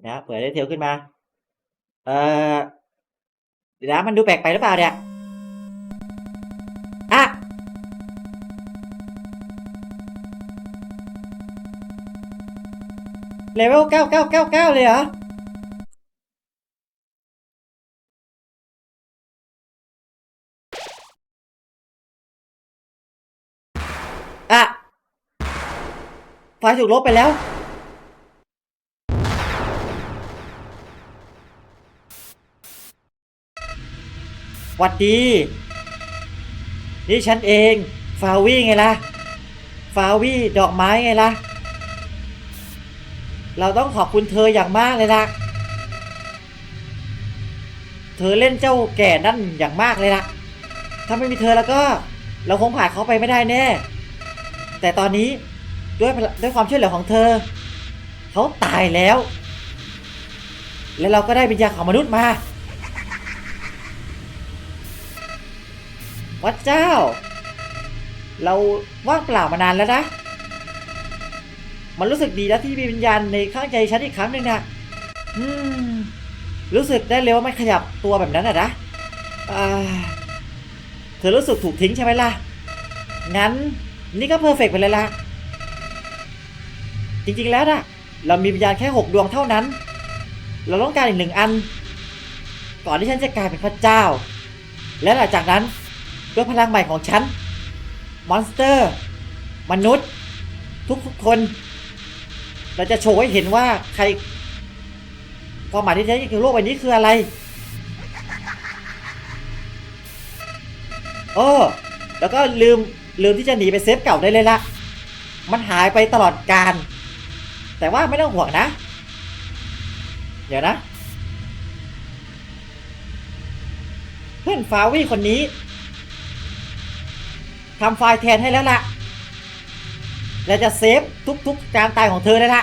เผยวนะเผื่อได้เทลขึ้นมา เออเดี๋ยวนะมันดูแปลกไปหรือเปล่าเนี่ยอะเลเวลเก้าเก้าเก้าเก้าเลยเหรออะไฟถูกลบไปแล้ว วัดดี นี่ฉันเอง ฟาวี่ไงล่ะ ฟาวี่ดอกไม้ไงล่ะ เราต้องขอบคุณเธออย่างมากเลยล่ะ เธอเล่นเจ้าแก่นั่นอย่างมากเลยล่ะ ถ้าไม่มีเธอแล้วก็ เราคงผ่านเขาไปไม่ได้แน่ แต่ตอนนี้ด้วยด้วยความช่วยเหลือของเธอ เขาตายแล้ว และเราก็ได้วิญญาณของมนุษย์มา วัดเจ้า เราว่างเปล่ามานานแล้วนะ มันรู้สึกดีนะที่มีวิญญาณในข้างใจฉันอีกครั้งหนึ่งนะอืม รู้สึกได้เลยว่ามันขยับตัวแบบนั้นอะนะเธอรู้สึกถูกทิ้งใช่ไหมล่ะ งั้นนี่ก็เพอร์เฟกต์ไปเลยละจริงๆแล้วนะเรามีวิญญาณแค่หกดวงเท่านั้น เราต้องการอีกหนึ่งอัน ก่อนที่ฉันจะกลายเป็นพระเจ้า และหลังจากนั้น ด้วยพลังใหม่ของฉัน มอนสเตอร์ มนุษย์ ทุกคน เราจะโชว์ให้เห็นว่าใครความหมายที่แท้จริงของโลกใบนี้คืออะไรโอ้แล้วก็ลืมลืมที่จะหนีไปเซฟเก่าได้เลยละ มันหายไปตลอดการ แต่ว่าไม่ต้องห่วงนะ เดี๋ยวนะ เพื่อนฟาวี่คนนี้ ทำไฟล์แทนให้แล้วล่ะ และจะเซฟทุกๆการตายของเธอเลยล่ะ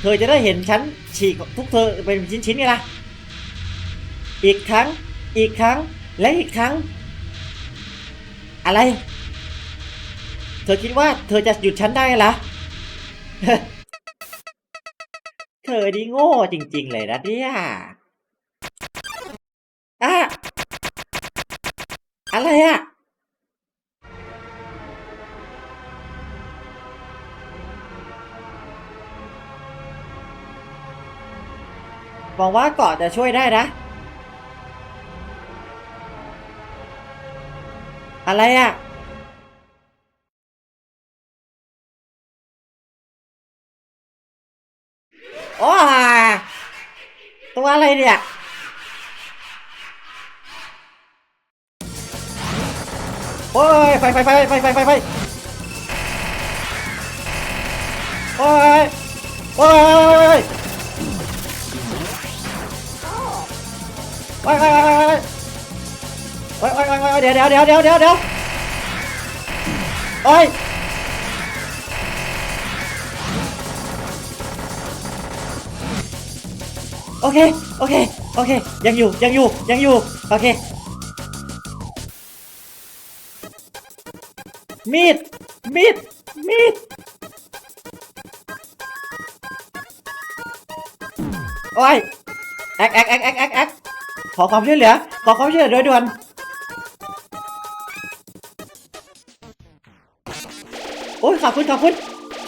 เธอจะได้เห็นฉันฉีกทุกเธอเป็นชิ้นๆไงล่ะ อีกครั้ง อีกครั้ง และอีกครั้ง อะไร เธอคิดว่าเธอจะหยุดฉันได้เหรอเธอนี่โง่จริง ๆ เลยนะเนี่ย อะไรอะหวังว่าเกาะจะช่วยได้นะ อะไรอะโไฟไฟไฟไฟไฟไฟไฟโอ้ยโอ้ยโอ้ยโอ้ยโอ้ยโอ้ยโอ้ยโอ้ยโอ้ยโอ้ยเดี๋ยวเดี๋ยวเดี๋ยวเดี๋ยวเดี๋ยวเดี๋ยวโอ้ยโอเค โอเค โอเค ยังอยู่ ยังอยู่ ยังอยู่ โอเค มีด มีด มีดโอ้ยแอกแอกแอกแอกแอกแอกขอความช่วยเหลือ ขอความช่วยเหลือโดยด่วน โอ้ยขอบคุณขอบคุณ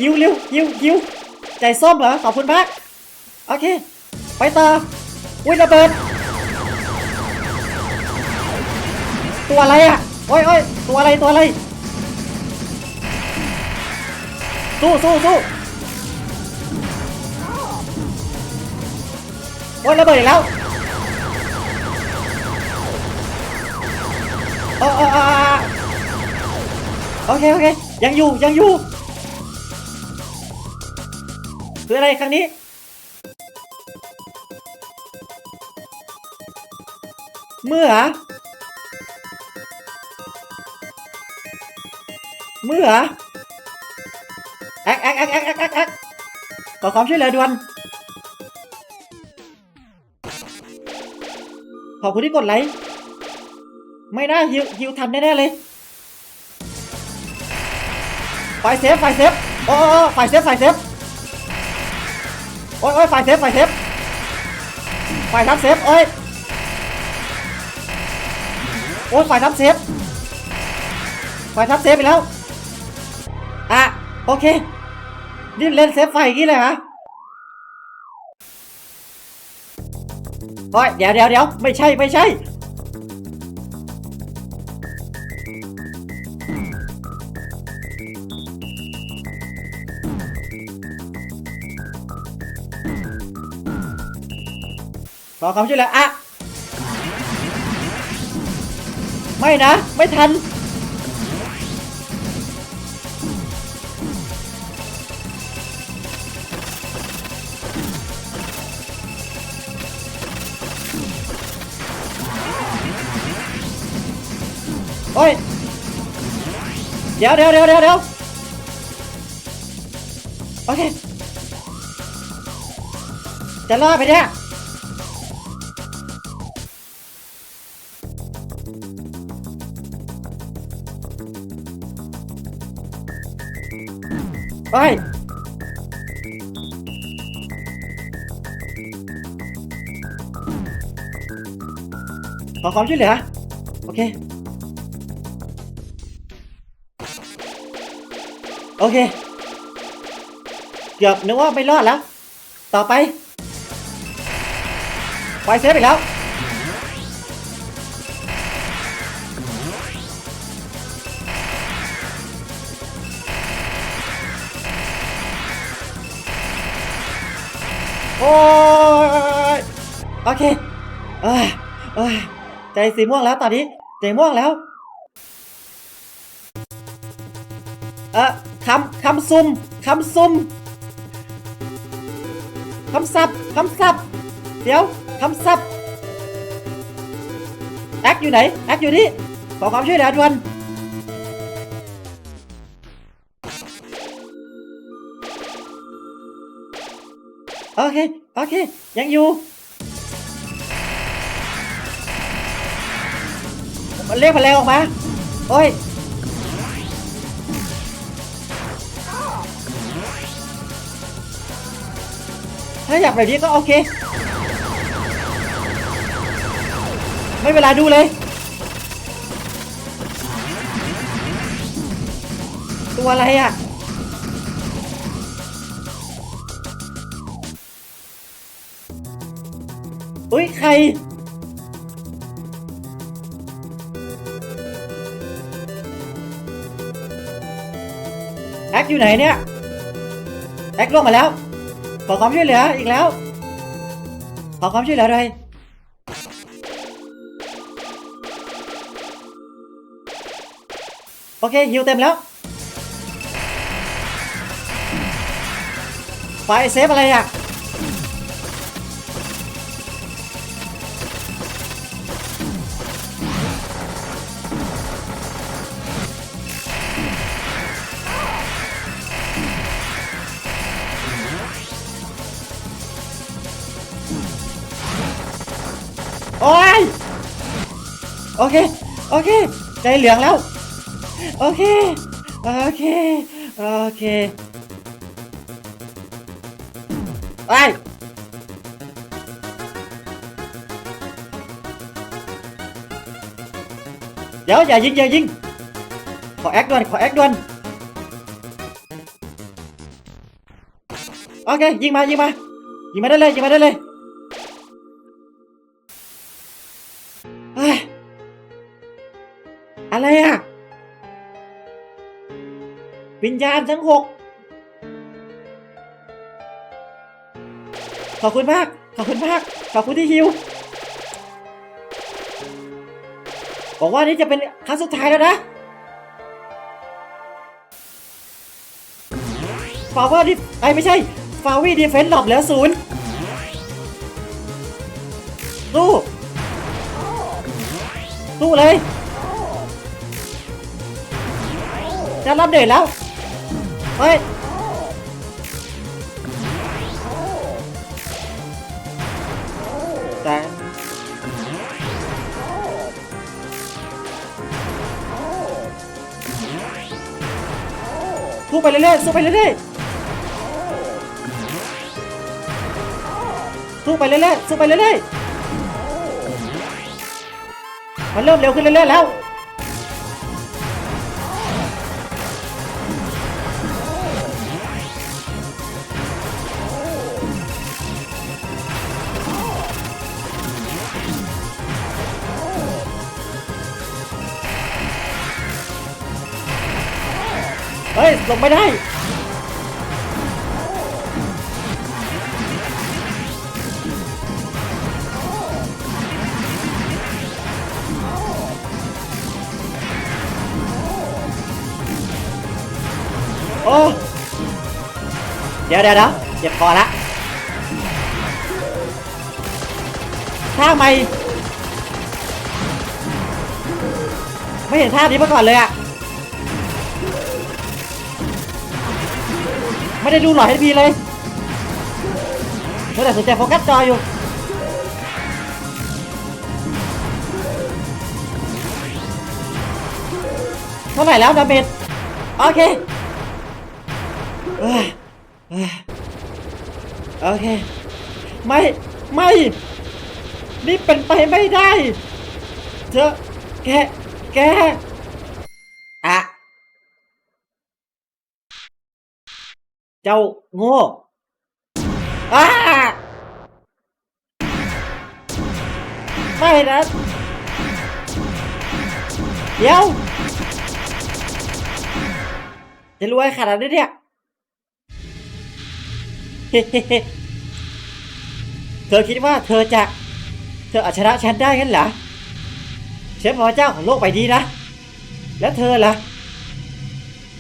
ฮิวเร็วฮิวฮิวใจส้มเหรอ ขอบคุณมาก โอเค ไปต่อ อุ้ยระเบิด ตัวอะไรอะ โอ้ยโอ้ยตัวอะไรตัวอะไร สู้สู้สู้โอ้ยระเบิดอีกแล้วเออเออเออออโอเคโอเคยังอยู่ยังอยู่คืออะไรครั้งนี้เมื่อ เมื่อ อ๊กแอ๊กแอ๊กแอ๊กแอ๊กแอ๊กแอ๊กขอความช่วยเหลือด่วน ขอบคุณที่กดไลค์ ไม่น่าฮิวฮิวทันแน่ๆเลย ไฟเซฟ ไฟเซฟโอ้โอ้โอ้ไฟเซฟ ไฟเซฟ โอ้ยโอ้ยไฟเซฟ ไฟเซฟ ไฟทับเซฟ โอ้ย โอ้ยไฟทับเซฟ ไฟทับเซฟไปแล้ว อะ โอเค นี่เล่นเซฟไฟอย่างนี้เลยฮะโอ้ยเดี๋ยวเดี๋ยวเดี๋ยวไม่ใช่ไม่ใช่ ขอความช่วยเหลืออะไม่นะ ไม่ทัน เดี๋ยวเดี๋ยวเดี๋ยวเดี๋ยวเดี๋ยวโอเค จะรอดไปเนี่ยไปขอความช่วยเหลือโอเค โอเค เกือบนึกว่าไม่รอดแล้ว ต่อไปไฟเซฟอีกแล้ว โอ้ยโอเคเอ้ยเอ้ยใจสีม่วงแล้วตอนนี้ ใจม่วงแล้ว เออคำคำซุ่มคำซุ่มคำศัพท์คำศัพท์เดี๋ยวคำศัพท์แอคอยู่ไหนแอคอยู่นี่ขอความช่วยเหลือด่วนโอเค โอเค ยังอยู่ มันเรียกพลังออกมา โอ้ย ถ้าอยากแบบนี้ก็โอเค ไม่เวลาดูเลย ตัวอะไรอะอุ้ย ใครแอคอยู่ไหนเนี่ยแอคลงมาแล้ว ขอความช่วยเหลืออีกแล้ว ขอความช่วยเหลือหน่อยโอเคฮิวเต็มแล้วไฟเซฟอะไรอะ โอเค โอเค ใจเหลืองแล้ว โอเค โอเค โอเคไปเดี๋ยวอย่ายิงอย่ายิง ขอแอคด่วนขอแอคด่วนโอเค ยิงมายิงมายิงมาได้เลยยิงมาได้เลย อะไรอะวิญญาณทั้งหกขอบคุณมาก ขอบคุณมาก ขอบคุณที่ฮิวบอกว่านี่จะเป็นครั้งสุดท้ายแล้วนะฟาวเวอร์ดิไอไม่ใช่ ฟาวี่ดีเฟนส์หลบเหลือศูนย์สู้สู้เลย จะรับเดทแล้ว เฮ้ย แต่สู้ไปเรื่อยๆสู้ไปเรื่อยๆสู้ไปเรื่อยๆสู้ไปเรื่อยๆมันเริ่มเร็วขึ้นเรื่อยๆแล้ว ลงไม่ได้โอ้เดี๋ยวเดี๋ยวเดี๋ยวเจ็บคอละท่าไม่ไม่เห็นท่านี้มาก่อนเลยอะ ไม่ได้ดูหล่อให้พีเลยไม่ได้สนใจโฟกัสจออยู่เท่าไหร่แล้วดาเมจโอเคโอเค ไม่ ไม่ นี่เป็นไปไม่ได้ เธอแก แก อะ เจ้าโง่อ้าไม่นะ เดี๋ยว จะรวยขนาดนี้เนี่ย เธอคิดว่าเธอจะ เธอเอาชนะฉันได้งั้นเหรอฉันเป็นพระเจ้าของโลกใบนี้นะ แล้วเธอล่ะ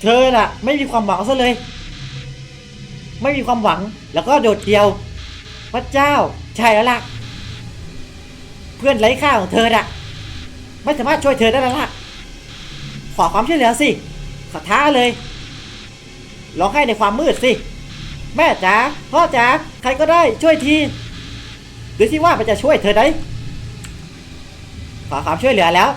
เธอล่ะ ไม่มีความหวังซะเลย ไม่มีความหวังแล้วก็โดดเดี่ยวพระเจ้าใช่แล้วล่ะ เพื่อนไร้ค่าของเธอน่ะ ไม่สามารถช่วยเธอได้แล้วล่ะ ขอความช่วยเหลือสิ ขอท้าเลยร้องให้ในความมืดสิ แม่จ๋าพ่อจ๋าใครก็ได้ช่วยทีดูสิว่ามันจะช่วยเธอได้ขอความช่วยเหลือแล้ว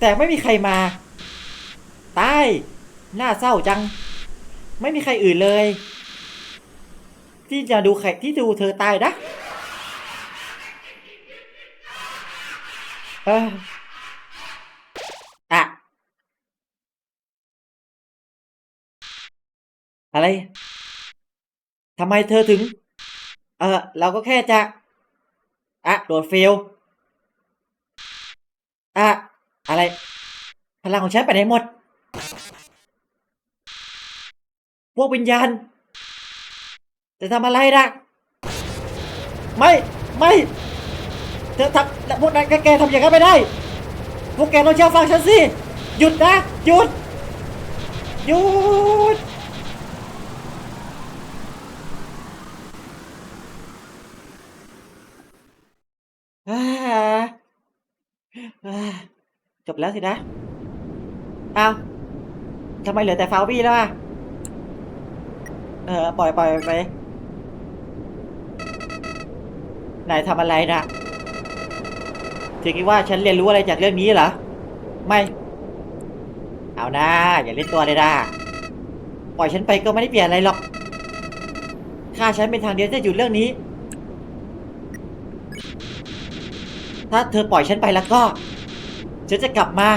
แต่ไม่มีใครมา ตาย น่าเศร้าจัง ไม่มีใครอื่นเลย ที่จะดูใครที่ดูเธอตายนะเอออะอะไรทำไมเธอถึง เออเราก็แค่จะอะโดดเฟลอะอะไร พลังของฉันไปไหนหมด วกวิญญาณ จะทำอะไรนะไม่ไม่เธอทำแล้วพวกนั้นแกแกทำอย่างนั้นไม่ได้ พวกแกต้องเชื่อฟังฉันสิ หยุดนะหยุดหยุดจบแล้วสินะ เอาทำไมเหลือแต่ฟาวบี้แล้วอะ ออปล่อยปล่อยไปนายทำอะไรนะถึงคิดว่าฉันเรียนรู้อะไรจากเรื่องนี้เหรอ ไม่ เอานะอย่าเล่นตัวเลยนะปล่อยฉันไปก็ไม่ได้เปลี่ยนอะไรหรอกค่าฉันเป็นทางเดียวที่จะหยุดเรื่องนี้ ถ้าเธอปล่อยฉันไปแล้วก็ฉันจะกลับมา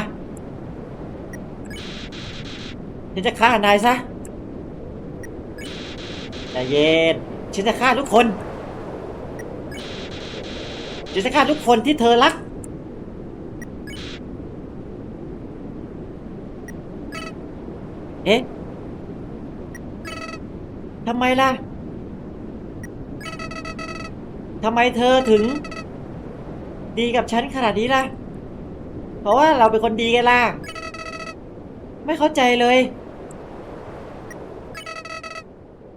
ฉันจะฆ่านายซะ ใจเย็นฉันจะฆ่าทุกคนฉันจะฆ่าทุกคนที่เธอรัก เอ๊ะทำไมล่ะทำไมเธอถึง ดีกับฉันขนาดนี้ล่ะ เพราะว่าเราเป็นคนดีกันล่ะ ไม่เข้าใจเลย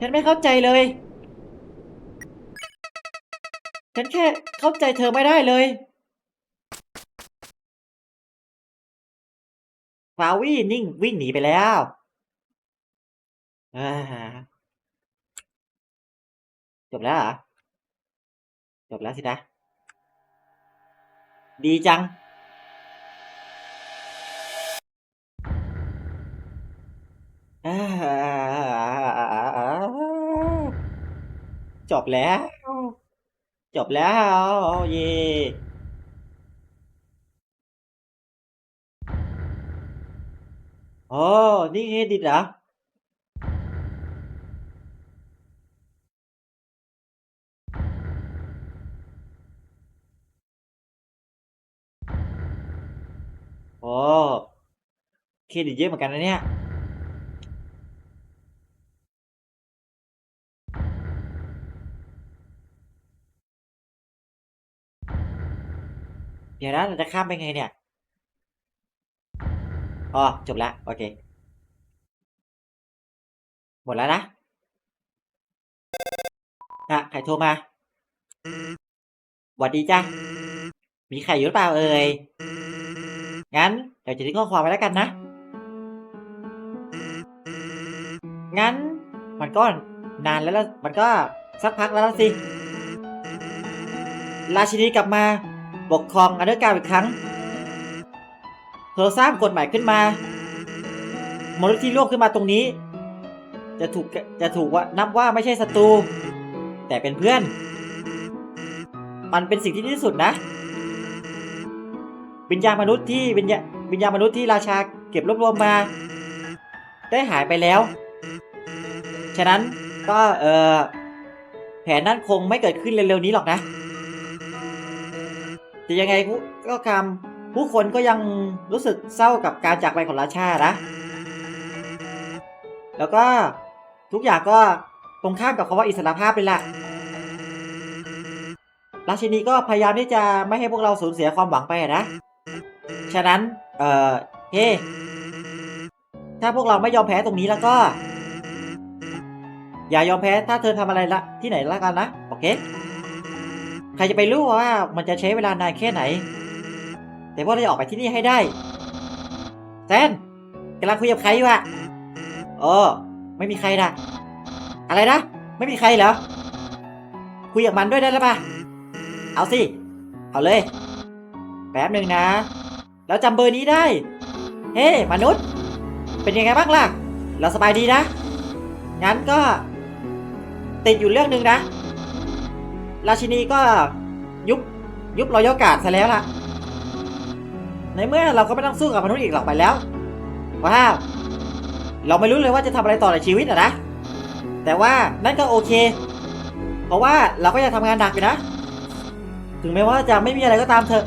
ฉันไม่เข้าใจเลย ฉันแค่เข้าใจเธอไม่ได้เลยฟาวี่นิ่งวิ่งหนีไปแล้วจบแล้วเหรอ จบแล้วสินะ ดีจัง อ่า จ บแล้ว จบแล้ว เย่โอ้ นี่เครดิตเหรอ โอ้ เครดิตเยอะเหมือนกันนะเนี่ย เดี๋ยวนะเราจะข้ามไปไงเนี่ยอ๋อจบแล้วโอเค หมดแล้วนะอะใครโทรมาหวัดดีจ้ะมีใครอยู่หรือเปล่าเอ่ย งั้นเดี๋ยวจะทิ้งข้อความไว้แล้วกันนะ งั้นมันก็นานแล้วละมันก็สักพักแล้วละสิ ราชินีกลับมา ปกครองอันเดอร์การอีกครั้ง เธอสร้างกฎหมายขึ้นมามนุษย์ที่ร่วมขึ้นมาตรงนี้ จะถูกจะถูกว่านับว่าไม่ใช่ศัตรู แต่เป็นเพื่อน มันเป็นสิ่งที่ดีที่สุดนะ วิญญาณมนุษย์ที่วิญญาวิญญาณมนุษย์ที่ราชาเก็บรวบรวมมา ได้หายไปแล้ว ฉะนั้นก็เออแผนนั้นคงไม่เกิดขึ้นเร็วๆนี้หรอกนะ แต่ยังไงผู้ก็คำผู้คนก็ยังรู้สึกเศร้ากับการจากไปของราชานะ แล้วก็ทุกอย่างก็ตรงข้ามกับคำว่าอิสรภาพเลยล่ะ ราชินีก็พยายามที่จะไม่ให้พวกเราสูญเสียความหวังไปนะ ฉะนั้น เออเฮ้ถ้าพวกเราไม่ยอมแพ้ตรงนี้แล้วก็ อย่ายอมแพ้ถ้าเธอทำอะไรละที่ไหนละกันนะ โอเค ใครจะไปรู้ว่ามันจะใช้เวลานานแค่ไหน แต่พวกเราจะออกไปที่นี่ให้ได้แซนกำลังคุยกับใครอยู่อะโอ้ไม่มีใครนะอะไรนะ ไม่มีใครเหรอ คุยกับมันด้วยได้หรือปะเอาสิ เอาเลย แป๊บหนึ่งนะ แล้วจำเบอร์นี้ได้ เฮ้ มนุษย์ เป็นยังไงบ้างล่ะ เราสบายดีนะ งั้นก็ ติดอยู่เรื่องหนึ่งนะ ราชินีก็ยุบยุบรอยกาดซะแล้วล่ะ ในเมื่อเราก็ไม่ต้องสู้กับมนุษย์อีกหรอกไปแล้วว้าวเราไม่รู้เลยว่าจะทำอะไรต่อในชีวิตอะนะ แต่ว่านั่นก็โอเค เพราะว่าเราก็ยังทำงานหนักอยู่นะ ถึงแม้ว่าจะไม่มีอะไรก็ตามเถอะ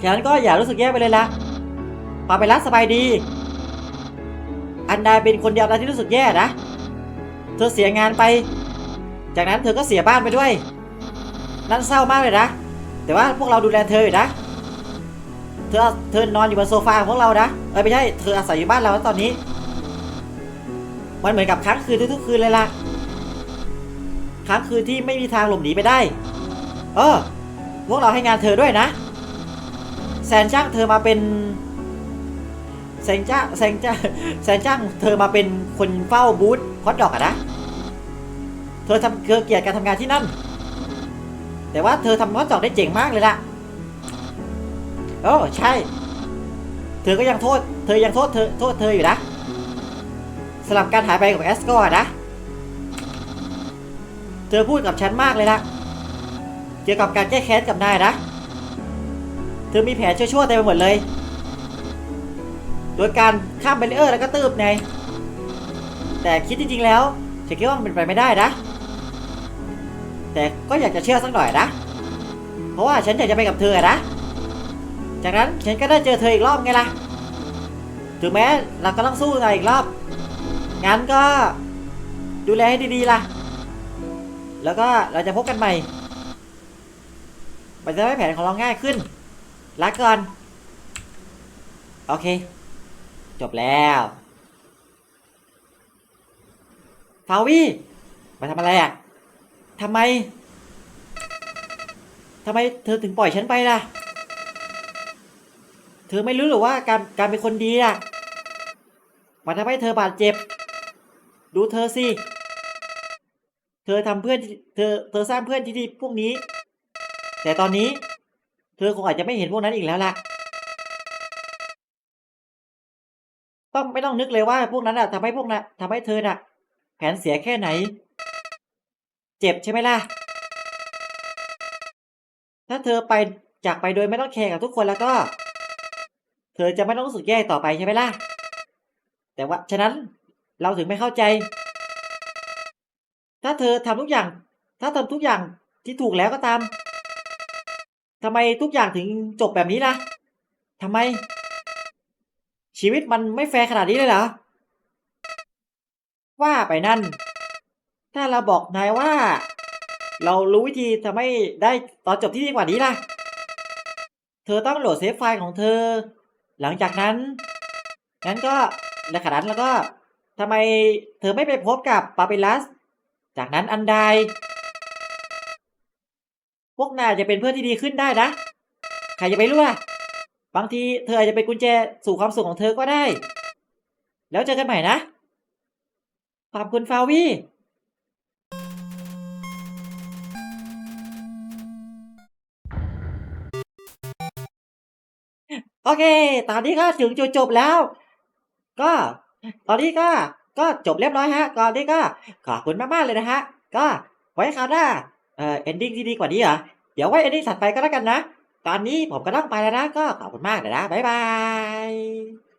ฉะนั้นก็อย่ารู้สึกแย่ไปเลยละปาไปรัสสบายดี อันใดเป็นคนเดียวนะที่รู้สึกแย่นะ เธอเสียงานไป จากนั้นเธอก็เสียบ้านไปด้วย นั่นเศร้ามากเลยนะ แต่ว่าพวกเราดูแลเธออยู่นะ เธอเธอนอนอยู่บนโซฟาของพวกเรานะ เออไม่ใช่ เธออาศัยอยู่บ้านเราตอนนี้ มันเหมือนกับค้างคืนทุกๆคืนเลยล่ะ ค้างคืนที่ไม่มีทางหลบหนีไปได้ เออ พวกเราให้งานเธอด้วยนะ แซนจ้างเธอมาเป็นแซนจ้าแซนจ้าแซนจ้างเธอมาเป็นคนเฝ้าบูธฮอตดอกอะนะ ธอทำเธอเกลียดการทำงานที่นั่น แต่ว่าเธอทำฮอตดอกได้เจ๋งมากเลยล่ะโอ้ใช่ เธอก็ยังโทษ เธอยังโทษเธอโทษเธออยู่นะสลับการหายไปของแอสกอร์นะ เธอพูดกับฉันมากเลยนะเกี่ยวกับการแก้แค้นกับนายนะ เธอมีแผนชั่วๆเต็มไปหมดเลย โดยการข้ามเบรเออร์แล้วก็ตืบไงแต่คิดจริงๆแล้วฉันคิดว่ามันเป็นไปไม่ได้นะ แต่ก็อยากจะเชื่อสักหน่อยนะ เพราะว่าฉันอยากจะไปกับเธอนะ จากนั้นฉันก็ได้เจอเธออีกรอบไงล่ะ ถึงแม้เราก็ต้องสู้กันอีกรอบ งั้นก็ดูแลให้ดีๆล่ะ แล้วก็เราจะพบกันใหม่ มันจะให้แผนของเราง่ายขึ้น รักก่อน โอเค จบแล้วฟาวี่มาทำอะไรอะ ทำไม ทำไมเธอถึงปล่อยฉันไปล่ะ เธอไม่รู้หรือว่าการการเป็นคนดีอะ มันทำให้เธอบาดเจ็บ ดูเธอสิ เธอทำเพื่อนเธอเธอสร้างเพื่อนที่ดีพวกนี้ แต่ตอนนี้ เธอคงอาจจะไม่เห็นพวกนั้นอีกแล้วล่ะ ต้องไม่ต้องนึกเลยว่าพวกนั้นอะทำให้พวกนั้นทำให้เธอน่ะ แผนเสียแค่ไหน เจ็บใช่ไหมล่ะ ถ้าเธอไปจากไปโดยไม่ต้องแคร์กับทุกคนแล้วก็ เธอจะไม่ต้องรู้สึกแย่ต่อไปใช่ไหมล่ะ แต่ว่าฉะนั้นเราถึงไม่เข้าใจ ถ้าเธอทำทุกอย่าง ถ้าทำทุกอย่างที่ถูกแล้วก็ตามทำไมทุกอย่างถึงจบแบบนี้ล่ะทำไม ชีวิตมันไม่แฟร์ขนาดนี้เลยเหรอว่าไปนั่น ถ้าเราบอกนายว่า เรารู้วิธีทำให้ได้ตอนจบที่ดีกว่านี้ล่ะ เธอต้องโหลดเซฟไฟล์ของเธอ หลังจากนั้น งั้นก็ในขณะนั้นแล้วก็ทำไมเธอไม่ไปพบกับปาเปลัส จากนั้นอันใด พวกนายจะเป็นเพื่อนที่ดีขึ้นได้นะ ใครจะไปรู้ล่ะ บางทีเธออาจจะเป็นกุญแจสู่ความสุขของเธอก็ได้ แล้วเจอกันใหม่นะขอบคุณฟาวี่ อเค ตอนนี้ก็ถึงจุดจบแล้ว ก็ ตอนนี้ก็ ก็จบเรียบร้อยฮะก่อนนี้ก็ขอบคุณมากๆเลยนะฮะ ก็ไว้คราวหน้า เอ่อ เอนดิ้งที่ดีกว่านี้เหรอ เดี๋ยวไว้เอนดิ้งถัดไปก็แล้วกันนะ ตอนนี้ผมก็ต้องไปแล้วนะ ก็ขอบคุณมากเลยนะ บ๊ายบาย